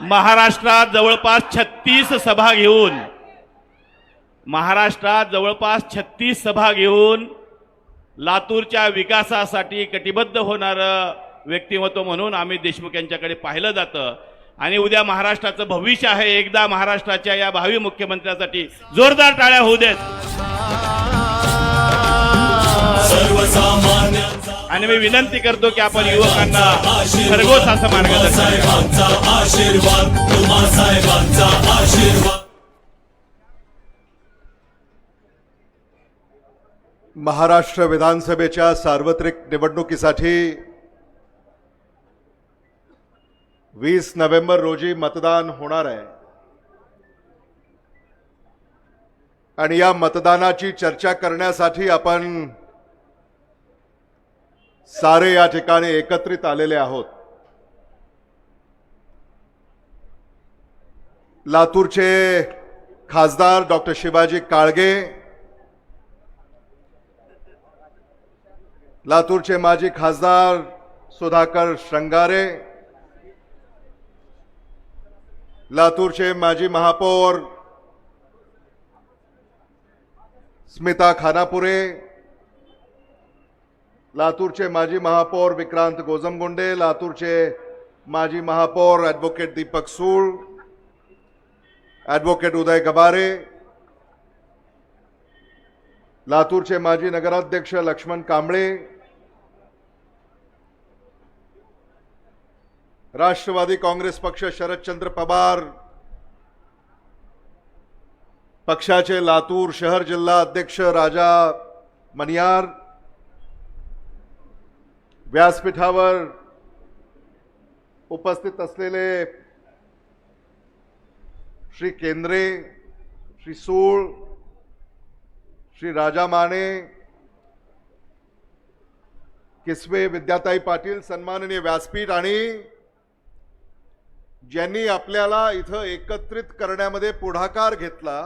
महाराष्ट्रात जवळपास छत्तीस सभा घेऊन महाराष्ट्रात जवळपास छत्तीस सभा घेऊन लातूरच्या विकासासाठी कटिबद्ध होणारं व्यक्तिमत्व म्हणून आम्ही देशमुख यांच्याकडे पाहिलं जातं. आणि उद्या महाराष्ट्राचं भविष्य आहे एकदा महाराष्ट्राच्या या भावी मुख्यमंत्र्यासाठी जोरदार टाळ्या होऊ देत. आणि मी विनंती करतो की आपण युवकांना खरगोश असं मार्गदर्शन आशीर्वाद साहेबांचा आशीर्वाद महाराष्ट्र विधानसभेच्या सार्वत्रिक निवडणुकीसाठी वीस नोव्हेंबर रोजी मतदान होणार आहे. आणि या मतदानाची चर्चा करण्यासाठी आपण सारे या ठिकाणी एकत्रित आलेले आहोत. लातूरचे खासदार डॉक्टर शिवाजी काळगे लातूरचे माजी खासदार सुधाकर श्रंगारे लातूरचे माजी महापौर स्मिता खानापुरे लातूरचे माजी महापौर विक्रांत गोजमगुंडे लातूरचे माजी महापौर ॲडव्होकेट दीपक सूळ ॲडव्होकेट उदय गबारे लातूरचे माजी नगराध्यक्ष लक्ष्मण कांबळे, राष्ट्रवादी काँग्रेस पक्ष शरदचंद्र पवार, पक्षाचे लातूर शहर जिल्हा अध्यक्ष राजा मनियार व्यासपीठावर उपस्थित असलेले श्री केंद्रे श्री सूळ श्री राजा माने किसवे विद्याताई पाटील सन्माननीय व्यासपीठ आणि ज्यांनी आपल्याला इथं एकत्रित करण्यामध्ये पुढाकार घेतला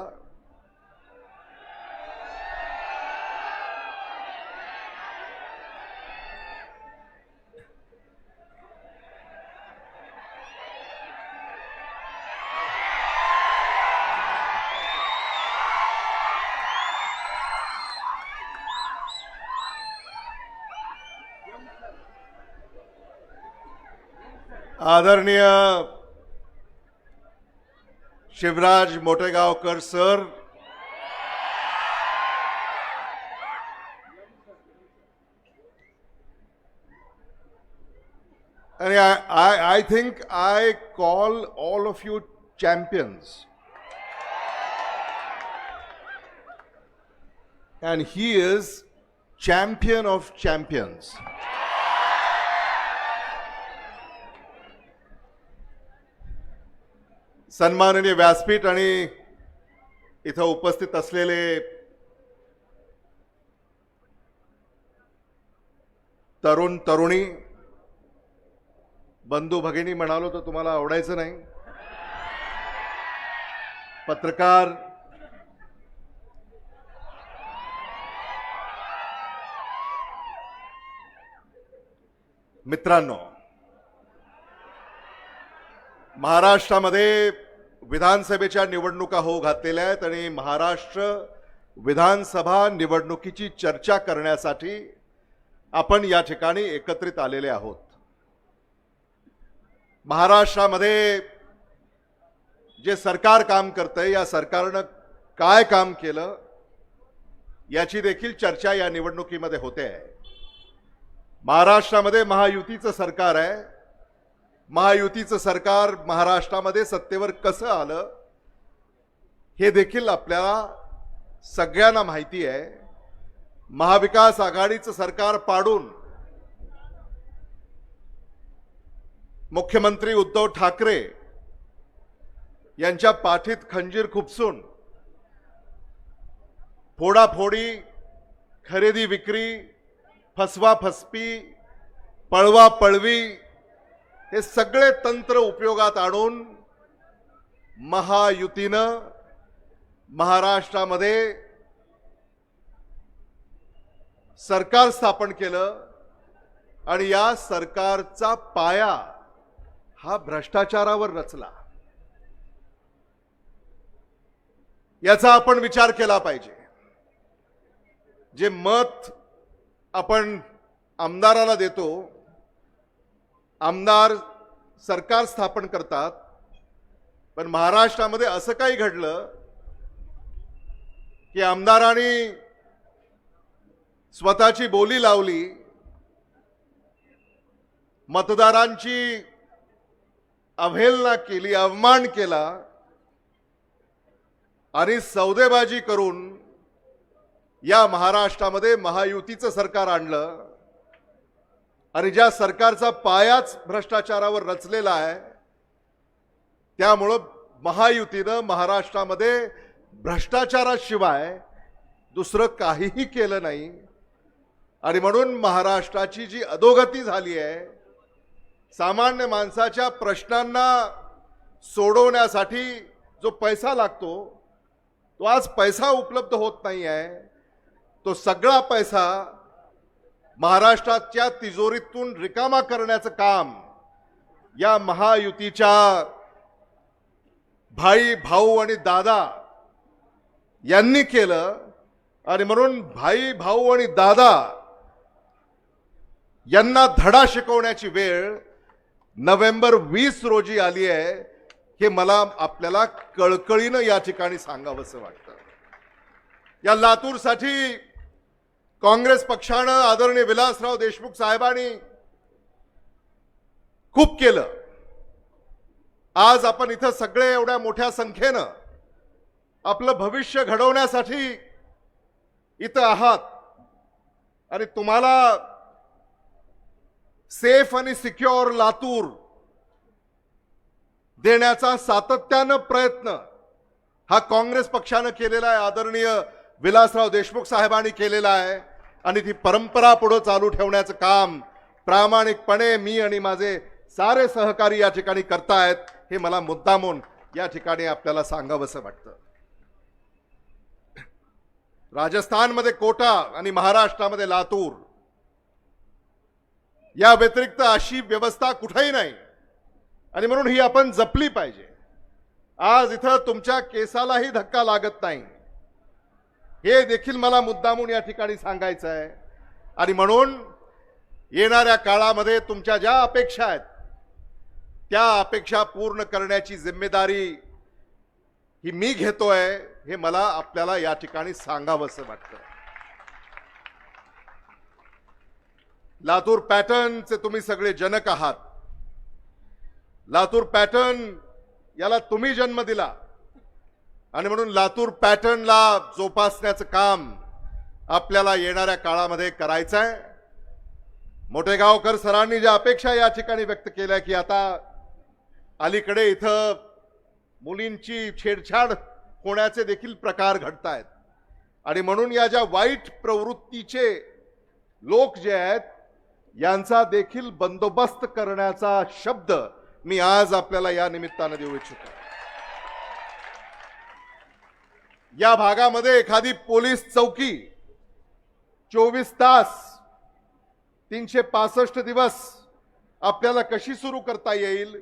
आदरणीय शिवराज मोटेगावकर सर आणि I I think I call all of you champions and he is champion of champions. सन्माननीय व्यासपीठ आणि इथं उपस्थित असलेले तरुण तरुणी बंधू भगिनी म्हणालो तर तुम्हाला आवडायचं नाही. पत्रकार मित्रांनो महाराष्ट्रामध्ये विधानसभेच्या निवडणुका होऊ घातलेल्या आहेत आणि महाराष्ट्र विधानसभा निवडणुकीची चर्चा करण्यासाठी आपण या ठिकाणी एकत्रित आलेले आहोत. महाराष्ट्रामध्ये जे सरकार काम करतंय या सरकारनं काय काम केलं याची देखील चर्चा या निवडणुकीमध्ये होते आहे. महाराष्ट्रामध्ये महायुतीचं सरकार आहे. महायुतीचं सरकार महाराष्ट्रामध्ये सत्तेवर कसं आलं हे देखील आपल्याला सगळ्यांना माहिती आहे. महाविकास आघाडीचं सरकार पाडून मुख्यमंत्री उद्धव ठाकरे यांच्या पाठीत खंजीर खुपसून फोडाफोडी खरेदी विक्री फसवा फसपी पळवा पळवी हे सगळे तंत्र उपयोगात आणून महायुतीनं महाराष्ट्रामध्ये सरकार स्थापन केलं आणि या सरकारचा पाया हा भ्रष्टाचारावर रचला. याचा आपण विचार केला पाहिजे. जे मत आपण आमदाराला देतो आमदार सरकार स्थापन करतात पण महाराष्ट्रामध्ये असं काही घडलं की आमदारांनी स्वतःची बोली लावली मतदारांची अवहेलना केली अवमान केला आणि सौदेबाजी करून या महाराष्ट्रामध्ये महायुतीचं सरकार आणलं. आणि ज्या सरकारचा पायाच भ्रष्टाचारावर रचलेला आहे त्यामुळं महायुतीनं महाराष्ट्रामध्ये भ्रष्टाचाराशिवाय दुसरं काहीही केलं नाही. आणि म्हणून महाराष्ट्राची जी अधोगती झाली आहे सामान्य माणसाच्या प्रश्नांना सोडवण्यासाठी जो पैसा लागतो तो आज पैसा उपलब्ध होत नाही आहे तो सगळा पैसा महाराष्ट्राच्या तिजोरीतून रिकामा करण्याचं काम या महायुतीच्या भाई भाऊ आणि दादा यांनी केलं. आणि म्हणून भाई भाऊ आणि दादा यांना धडा शिकवण्याची वेळ नोव्हेंबर वीस रोजी आली आहे हे मला आपल्याला कळकळीनं या ठिकाणी सांगावंसं वाटतं. या लातूरसाठी काँग्रेस पक्षानं आदरणीय विलासराव देशमुख साहेबांनी खूप केलं. आज आपण इथं सगळे एवढ्या मोठ्या संख्येनं आपलं भविष्य घडवण्यासाठी इथं आहात. आणि तुम्हाला सेफ आणि सिक्युअर लातूर देण्याचा सातत्यानं प्रयत्न हा काँग्रेस पक्षानं केलेला आहे आदरणीय विलासराव देशमुख साहेबांनी केलेला आहे. आणि ती परंपरा पुढं चालू ठेवण्याचं काम प्रामाणिकपणे मी आणि माझे सारे सहकारी या ठिकाणी करतायत हे मला मुद्दामून या ठिकाणी आपल्याला सांगावंसं वाटतं. राजस्थानमध्ये कोटा आणि महाराष्ट्रामध्ये लातूर या व्यतिरिक्त अशी व्यवस्था कुठेही नाही. आणि म्हणून ही आपण जपली पाहिजे. आज इथं तुमच्या केसालाही धक्का लागत नाही. हे देखील मला मुद्दामून या ठिकाणी सांगायचं आहे आणि म्हणून येणाऱ्या काळामध्ये तुमच्या ज्या अपेक्षा आहेत त्या अपेक्षा पूर्ण करण्याची जिम्मेदारी ही मी घेतोय हे मला आपल्याला या ठिकाणी सांगावंसं वाटतं. लातूर पॅटर्नचे तुम्ही सगळे जनक आहात. लातूर पॅटर्न याला तुम्ही जन्म दिला. आणि म्हणून लातूर पॅटर्नला जोपासण्याचं काम आपल्याला येणाऱ्या काळामध्ये करायचं आहे मोठेगावकर सरांनी ज्या अपेक्षा या ठिकाणी व्यक्त केल्या की आता अलीकडे इथं मुलींची छेडछाड होण्याचे देखील प्रकार घडत आहेत आणि म्हणून या ज्या वाईट प्रवृत्तीचे लोक जे आहेत यांचा देखील बंदोबस्त करण्याचा शब्द मी आज आपल्याला या निमित्तानं देऊ इच्छितो. या भागामध्ये एखादी पोलीस चौकी चोवीस तास तीनशे पासष्ट दिवस आपल्याला कशी सुरू करता येईल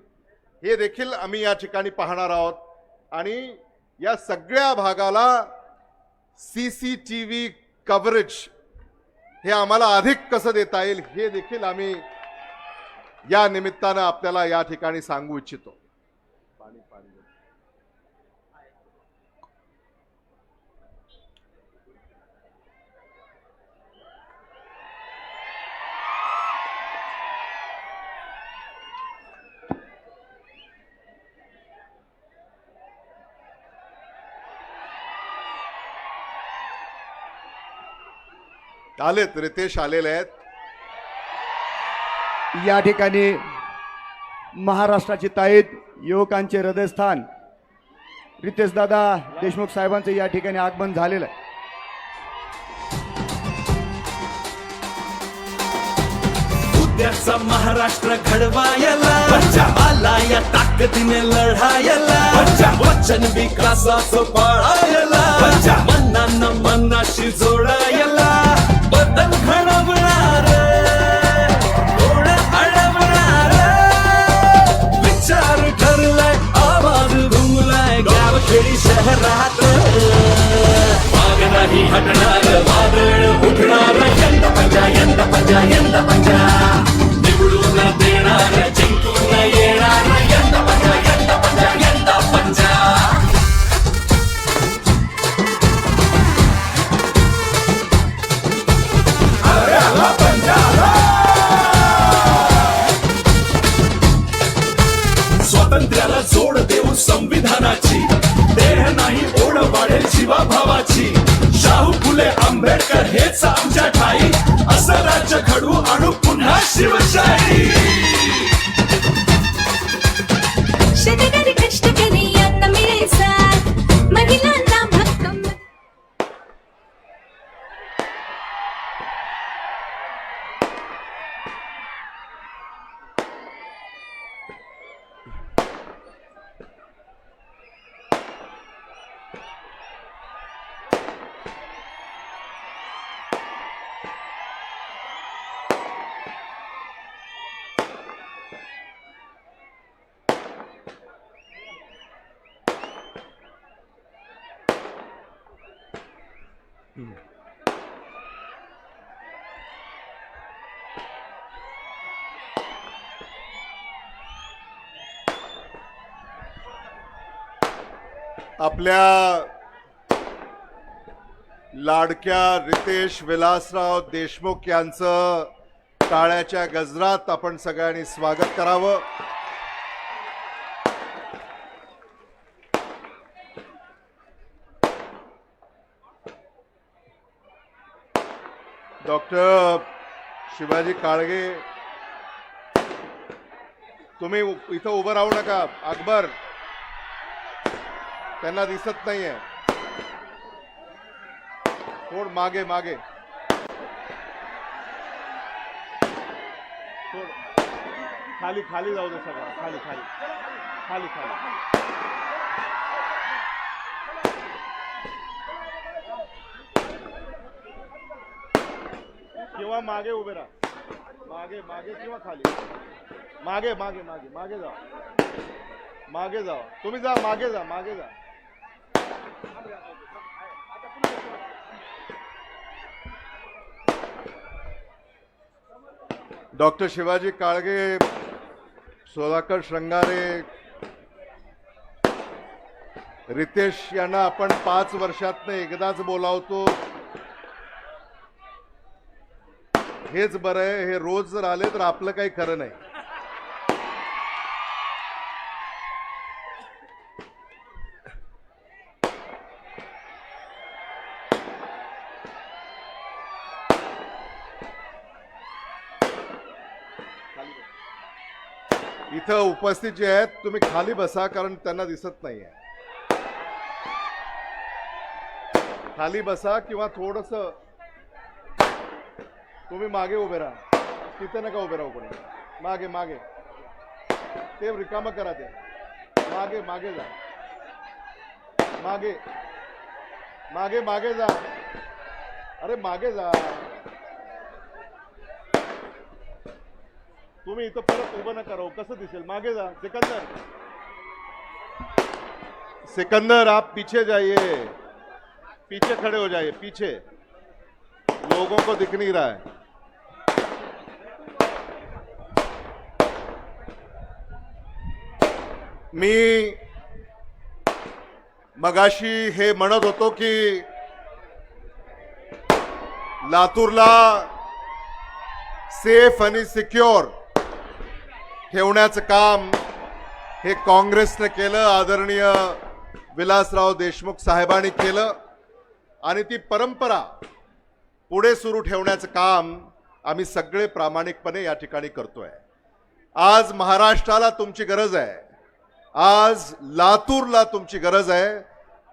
हे देखील आम्ही या ठिकाणी पाहणार आहोत. आणि या सगळ्या भागाला C C T V coverage हे आम्हाला अधिक कसं देता येईल हे देखील आम्ही या निमित्तानं आपल्याला या ठिकाणी सांगू इच्छितो. आलेत रितेश आलेले आहेत. या ठिकाणी महाराष्ट्राची ताईत युवकांचे हृदयस्थान रितेश दादा देशमुख साहेबांचं या ठिकाणी आगमन झालेलं आहे. उद्याचा महाराष्ट्र घडवायला आला या ताकदीने लढायला वचन विकासाचं पाळायला मनानं मनाशी जोडायला बदल घडवणार आपल्या लाडक्या रितेश विलासराव देशमुख यांचं टाळ्याच्या गजरात आपण सगळ्यांनी स्वागत करावं. डॉक्टर शिवाजी काळगे तुम्ही इथं उभं राहू नका. अकबर त्यांना दिसत नाहीये. थोड मागे मागे? खाली खाली जाऊ दे सगळं. खाली खाली. खाली खाली. किंवा मागे उभे राहा. मागे मागे किंवा खाली. मागे मागे मागे. मागे जा. मागे जा. तुम्ही जा मागे जा मागे जा. डॉक्टर शिवाजी काळगे सोलाकर श्रंगारे रितेश यांना आपण पाच वर्षातनं एकदाच बोलावतो. हेच बरं आहे हे रोज जर आले तर आपलं काही खरं नाही. इथं उपस्थित जे आहेत तुम्ही खाली बसा कारण त्यांना दिसत नाहीये. खाली बसा किंवा थोडस तुम्ही मागे उभे राहा. तिथे नका उभे राहू कोणी. मागे मागे. ते रिकामं करा ते. मागे मागे जा. मागे. मागे मागे जा. अरे मागे जा. तुम्ही इथं परत उभं न करावं कसं दिसेल? मागे जा. सिकंदर. सिकंदर आप पीछे जाइए. पीछे खड़े हो जाइए. पीछे. लोगों को दिख नहीं रहा है. मी मगाशी हे म्हणत होतो की लातूरला सेफ आणि सिक्युअर ठेवण्याचं काम हे काँग्रेसनं केलं आदरणीय विलासराव देशमुख साहेबांनी केलं. आणि ती परंपरा पुढे सुरू ठेवण्याचं काम आम्ही सगळे प्रामाणिकपणे या ठिकाणी करतोय. आज महाराष्ट्राला तुमची गरज आहे. आज लातूरला तुमची गरज आहे.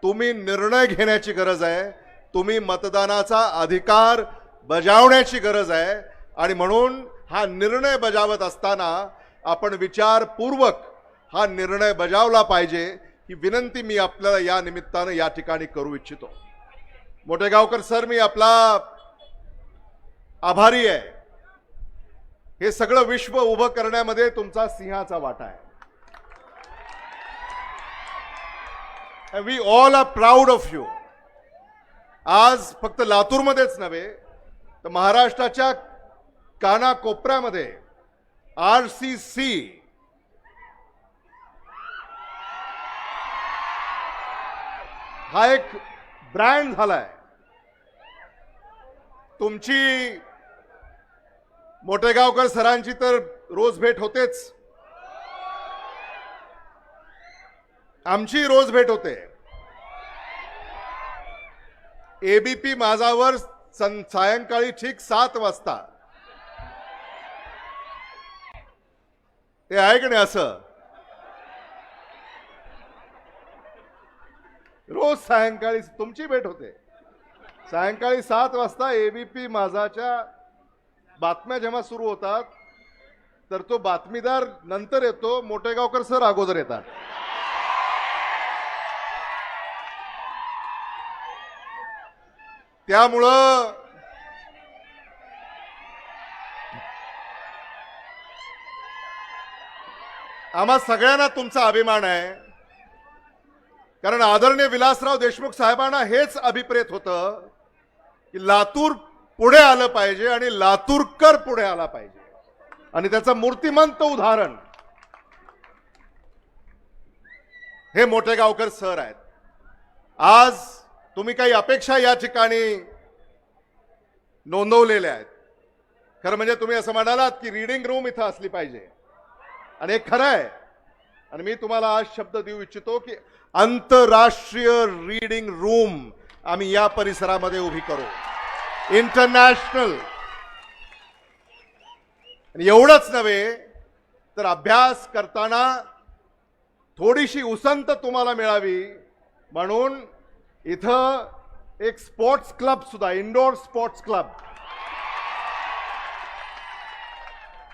तुम्ही निर्णय घेण्याची गरज आहे. तुम्ही मतदानाचा अधिकार बजावण्याची गरज आहे. आणि म्हणून हा निर्णय बजावत असताना आपण विचारपूर्वक हा निर्णय बजावला पाहिजे ही विनंती मी आपल्याला या निमित्तानं या ठिकाणी करू इच्छितो. मोठेगावकर सर मी आपला आभारी आहे. हे सगळं विश्व उभं करण्यामध्ये तुमचा सिंहाचा वाटा आहे. We all are proud of you आज फक्त लातूरमध्येच नव्हे तर महाराष्ट्राच्या कानाकोपऱ्यामध्ये आर सी सी हा एक ब्रँड झालाय. तुमची मोठेगावकर सरांची तर रोज भेट होतेच. आमची रोज भेट होते. एबीपी माझावर सं सायंकाळी ठीक सात वाजता. ते आहे की नाही असं? रोज सायंकाळी तुमची भेट होते. सायंकाळी सात वाजता एबीपी माझाच्या बातम्या जेव्हा सुरू होतात तर तो बातमीदार नंतर येतो मोठेगावकर सर अगोदर येतात. त्यामुळं आम्हा सगळ्यांना तुमचा अभिमान आहे. कारण आदरणीय विलासराव देशमुख साहेबांना हेच अभिप्रेत होतं की लातूर पुढे आलं पाहिजे आणि लातूरकर पुढे आला पाहिजे. आणि त्याचं मूर्तिमंत उदाहरण हे मोठे गावकर सर आहेत. आज तुम्ही काही अपेक्षा या ठिकाणी नोंदवलेल्या आहेत. खरं म्हणजे तुम्ही असं म्हणालात की रिडिंग रूम इथं असली पाहिजे. आणि हे खरं आहे. आणि मी तुम्हाला आज शब्द देऊ इच्छितो की आंतरराष्ट्रीय रीडिंग रूम आम्ही या परिसरामध्ये उभी करू. इंटरनॅशनल आणि एवढंच नव्हे तर अभ्यास करताना थोडीशी उसंत तुम्हाला मिळावी. म्हणून इथं एक स्पोर्ट्स क्लब सुद्धा indoor sports club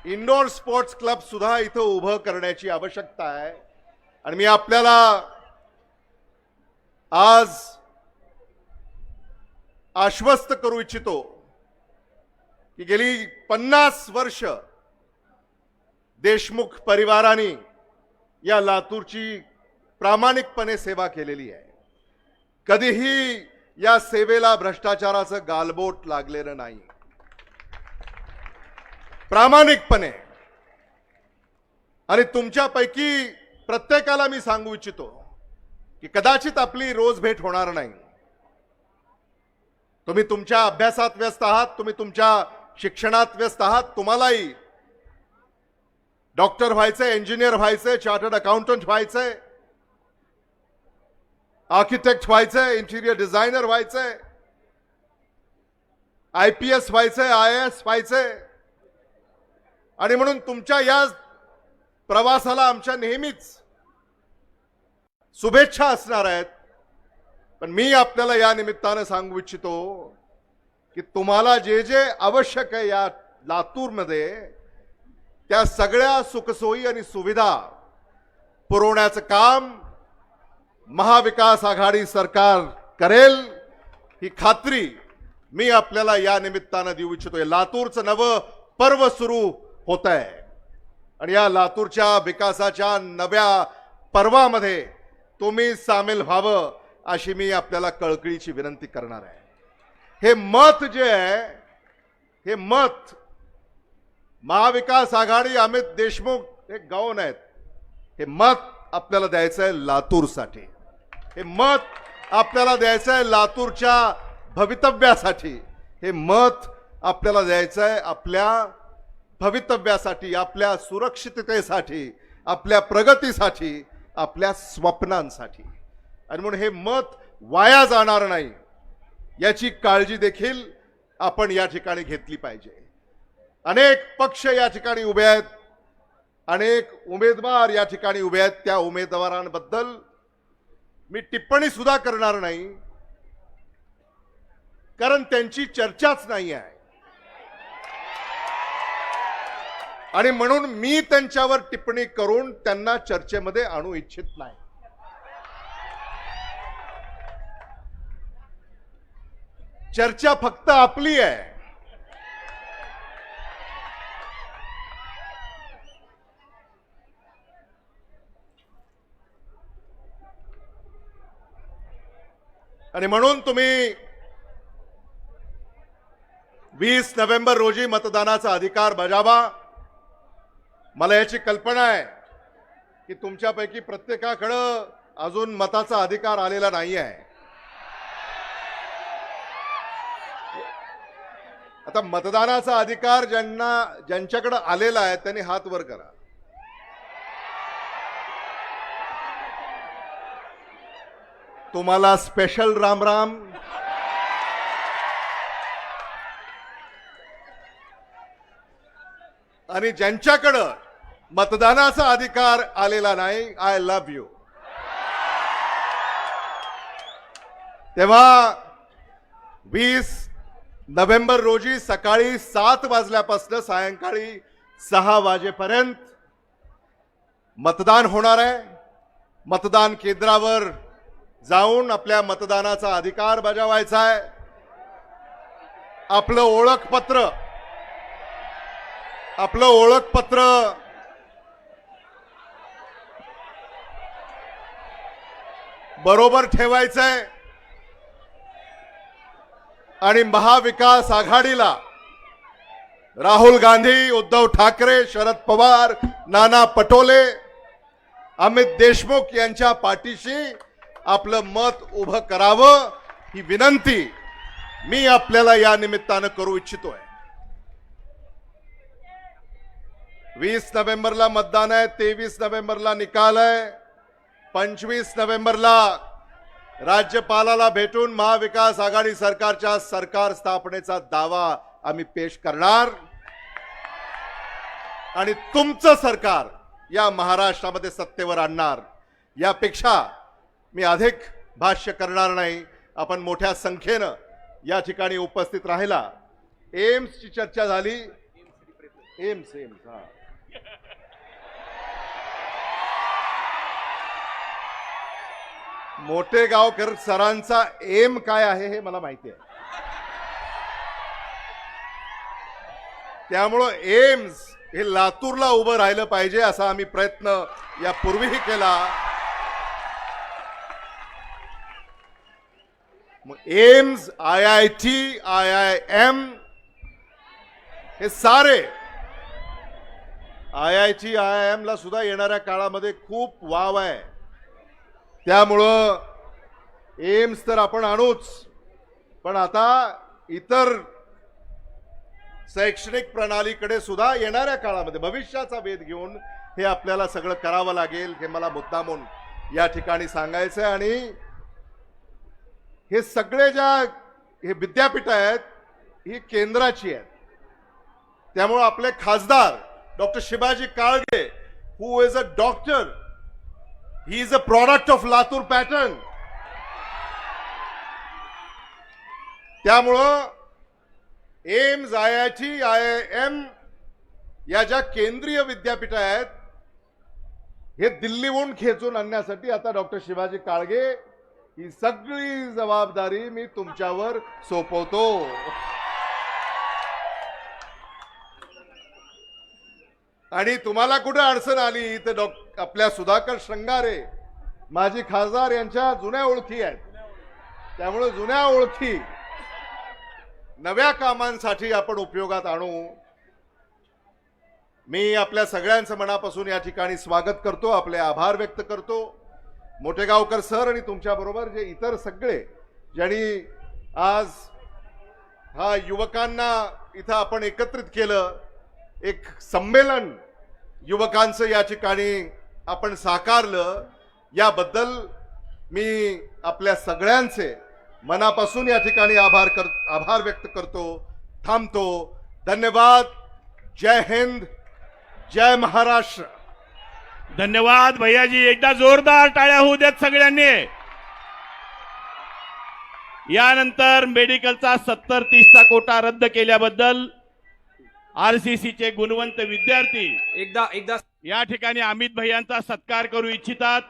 indoor sports club सुद्धा इथं उभं करण्याची आवश्यकता आहे. आणि मी आपल्याला आज आश्वस्त करू इच्छितो की गेली पन्नास वर्ष देशमुख परिवाराने या लातूरची प्रामाणिकपणे सेवा केलेली आहे. कधीही या सेवेला भ्रष्टाचाराचं गालबोट लागलेलं नाही. प्रामाणिकपणे. आणि तुमच्यापैकी प्रत्येकाला मी सांगू इच्छितो की कदाचित आपली रोज भेट होणार नाही. तुम्ही तुमच्या अभ्यासात व्यस्त आहात तुम्ही तुमच्या शिक्षणात व्यस्त आहात तुम्हालाही डॉक्टर व्हायचंय इंजिनियर व्हायचंय चार्टर्ड अकाउंटंट व्हायचंय आर्किटेक्ट व्हायचंय इंटिरियर डिझायनर व्हायचंय आय पी एस व्हायचंय आय एस व्हायचंय आणि म्हणून तुमच्या या प्रवासाला आमच्या नेहमीच शुभेच्छा असणार आहेत. पण मी आपल्याला या निमित्तानं सांगू इच्छितो की तुम्हाला जे जे आवश्यक आहे या लातूरमध्ये त्या सगळ्या सुखसोयी आणि सुविधा पुरवण्याचं काम महाविकास आघाडी सरकार करेल ही खात्री मी आपल्याला या निमित्तानं देऊ इच्छितोय लातूरचं नवं पर्व सुरू होत आहे. आणि या लातूरच्या विकासाच्या नव्या पर्वामध्ये तुम्ही सामील व्हावं अशी मी आपल्याला कळकळीची विनंती करणार आहे. हे मत जे आहे हे मत महाविकास आघाडी अमित देशमुख हे गाऊन आहेत हे मत आपल्याला द्यायचं आहे लातूरसाठी. हे मत आपल्याला द्यायचं आहे लातूरच्या भवितव्यासाठी. हे मत आपल्याला द्यायचं आहे आपल्या भवितव्यासाठी आपल्या सुरक्षिततेसाठी आपल्या प्रगतीसाठी आपल्या स्वप्नांसाठी. आणि म्हणून हे मत वाया जाणार नाही याची काळजी देखील आपण या ठिकाणी घेतली पाहिजे. अनेक पक्ष या ठिकाणी उभे आहेत अनेक उमेदवार या ठिकाणी उभे आहेत त्या उमेदवारांबद्दल मी टिप्पणी सुद्धा करणार नाही कारण त्यांची चर्चाच नाही आहे. आणि म्हणून मी त्यांच्यावर टिप्पणी करून त्यांना चर्चेमध्ये आणू इच्छित नाही. चर्चा फक्त आपली आहे. आणि म्हणून तुम्ही वीस नोव्हेंबर रोजी मतदानाचा अधिकार बजावा. मला याची कल्पना आहे की तुमच्यापैकी प्रत्येकाकडं अजून मताचा अधिकार आलेला नाही आहे. आता मतदानाचा अधिकार ज्यांना ज्यांच्याकडे आलेला आहे त्यांनी हात वर करा. तुम्हाला स्पेशल राम राम. आणि ज्यांच्याकडं मतदानाचा अधिकार आलेला नाही. आय लव्ह यू तेव्हा वीस नोव्हेंबर रोजी सकाळी सात वाजल्यापासून सायंकाळी सहा वाजेपर्यंत मतदान होणार आहे. मतदान केंद्रावर जाऊन आपल्या मतदानाचा अधिकार बजावायचा आहे. आपलं ओळखपत्र आपलं ओळखपत्र बरोबर ठेवायचंय. आणि महाविकास आघाडीला राहुल गांधी उद्धव ठाकरे शरद पवार नाना पटोले अमित देशमुख यांच्या पाठीशी आपलं मत उभं करावं ही विनंती मी आपल्याला या निमित्तानं करू इच्छितोय. वीस नोव्हेंबरला मतदान आहे तेवीस नोव्हेंबरला निकाल आहे. पंचवीस नोव्हेंबरला राज्यपालाला भेटून महाविकास आघाडी सरकारच्या सरकार स्थापनेचा दावा आम्ही पेश करणार. आणि तुमचं सरकार या महाराष्ट्रामध्ये सत्तेवर आणणार. यापेक्षा मी अधिक भाष्य करणार नाही. आपण मोठ्या संख्येनं या ठिकाणी उपस्थित राहिला. एम्सची चर्चा झाली. एम्स एम्स हा. मोठे गावकर सरांचा एम काय आहे हे मला माहिती आहे. त्यामुळं एम्स हे लातूरला उभं राहिलं पाहिजे असा आम्ही प्रयत्न यापूर्वीही केला. मग AIIMS I I T I I M हे सारे I I T I I एमला सुद्धा येणाऱ्या काळामध्ये खूप वाव आहे. त्यामुळं एम्स तर आपण आणूच. पण आता इतर शैक्षणिक प्रणालीकडे सुद्धा येणाऱ्या काळामध्ये भविष्याचा वेध घेऊन हे आपल्याला सगळं करावं लागेल हे मला मुद्दामून या ठिकाणी सांगायचं आहे. आणि हे सगळे ज्या हे विद्यापीठ आहेत ही केंद्राची आहेत. त्यामुळं आपले खासदार doctor Shivaji Kalge who is a doctor He is a product of Latur pattern त्यामुळं AIIMS I I T I I M या ज्या केंद्रीय विद्यापीठ आहेत हे दिल्लीहून खेचून आणण्यासाठी आता डॉक्टर शिवाजी काळगे ही सगळी जबाबदारी मी तुमच्यावर सोपवतो. आणि तुम्हाला कुठं अडचण आली? तर डॉ आपल्या सुधाकर श्रंगारे माजी खासदार यांच्या जुन्या ओळखी आहेत. त्यामुळे जुन्या ओळखी नव्या कामांसाठी आपण उपयोगात आणू. मी आपल्या सगळ्यांचं मनापासून या ठिकाणी स्वागत करतो आपले आभार व्यक्त करतो. मोठेगावकर सर आणि तुमच्याबरोबर जे इतर सगळे ज्यांनी आज हा युवकांना इथं आपण एकत्रित केलं एक संमेलन युवकांचं या ठिकाणी आपण साकारलं. याबद्दल मी आपल्या सगळ्यांचे मनापासून या ठिकाणी आभार कर आभार व्यक्त करतो थांबतो. धन्यवाद. जय हिंद. जय महाराष्ट्र. धन्यवाद भैयाजी. एकदा जोरदार टाळ्या होऊ देत सगळ्यांनी. यानंतर मेडिकलचा सत्तर तीसचा कोटा रद्द केल्याबद्दल आरसीसीचे गुणवंत विद्यार्थी एकदा एकदा या ठिकाणी अमित भैयांचा सत्कार करू इच्छितात.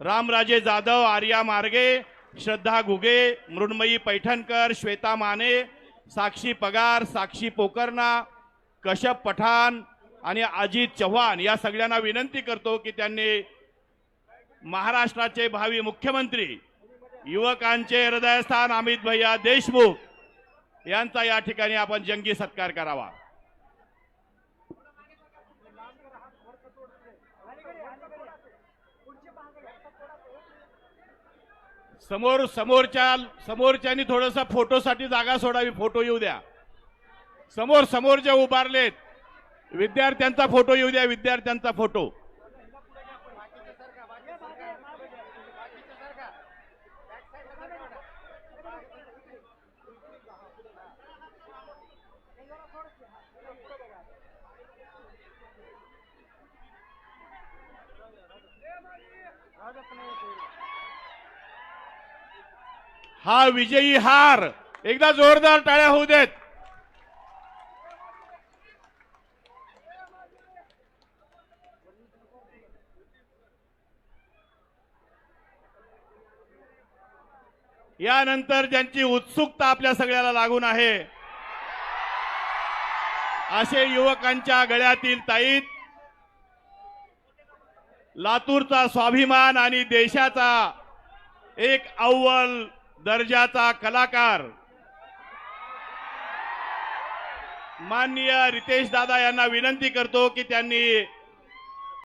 रामराजे जाधव आर्या मार्गे श्रद्धा घुगे मृण्मयी पैठणकर श्वेता माने साक्षी पगार साक्षी पोकर्णा कश्यप पठाण आणि अजित चव्हाण या सगळ्यांना विनंती करतो की त्यांनी महाराष्ट्राचे भावी मुख्यमंत्री युवकांचे हृदयस्थान अमित भैया देशमुख यांचा या ठिकाणी आपण जंगी सत्कार करावा. समोर समोरच्या समोरच्यानी थोडासा फोटोसाठी जागा सोडावी फोटो येऊ द्या समोर समोर जे उभारलेत विद्यार्थ्यांचा फोटो येऊ द्या विद्यार्थ्यांचा फोटो हा विजयी हार. एकदा जोरदार टाळ्या होऊ देत. यानंतर ज्यांची उत्सुकता आपल्या सगळ्याला लागून आहे असे युवकांच्या गळ्यातील ताईत लातूरचा स्वाभिमान आणि देशाचा एक अव्वल दर्जाचा कलाकार माननीय रितेश दादा यांना विनंती करतो की त्यांनी